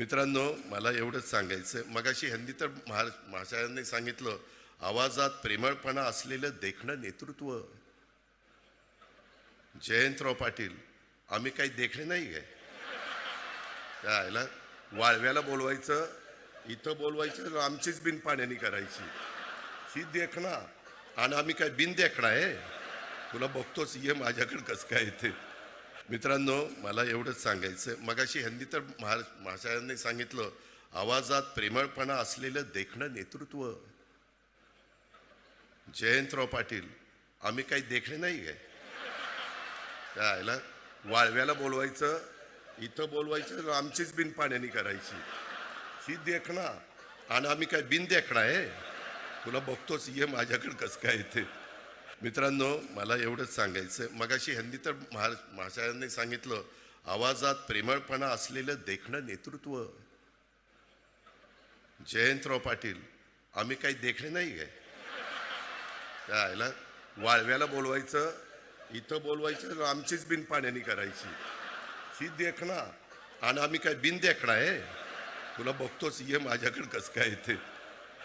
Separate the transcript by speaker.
Speaker 1: मित्रांनो मला एवढंच सांगायचं मगाशी ह्यांनी तर महा महाशयांनी सांगितलं आवाजात प्रेमळपणा असलेलं देखणं नेतृत्व. जयंतराव पाटील आम्ही काही देखणे नाही आहे त्याला वाळव्याला बोलवायचं इथं बोलवायचं आमचीच बिन पाण्याने करायची. ही देखणा आणि आम्ही काय बिन देखणा आहे? तुला बघतोच ये माझ्याकडे कसं काय येते. मित्रांनो मला एवढंच सांगायचं मगाशी ह्यांनी तर महा महाशयांनी सांगितलं आवाजात प्रेमळपणा असलेलं देखणं नेतृत्व. जयंतराव पाटील आम्ही काही देखणे नाही आहे त्याला वाळव्याला बोलवायचं इथं बोलवायचं आमचीच बिन पाण्याने करायची. ही देखणा आणि आम्ही काय बिन देखणा आहे? तुला बघतोच ये माझ्याकडे कसं काय येते. मित्रांनो मला एवढंच सांगायचं मगाशी ह्यांनी तर महा महाशयांनी सांगितलं आवाजात प्रेमळपणा असलेलं देखणं नेतृत्व. जयंतराव पाटील आम्ही काही देखणे नाही आहे त्याला वाळव्याला बोलवायचं इथं बोलवायचं आमचीच बिन पाण्याने करायची. ही देखणा आणि आम्ही काय बिन देखणा आहे? तुला बघतोच ये माझ्याकडे कसं काय येते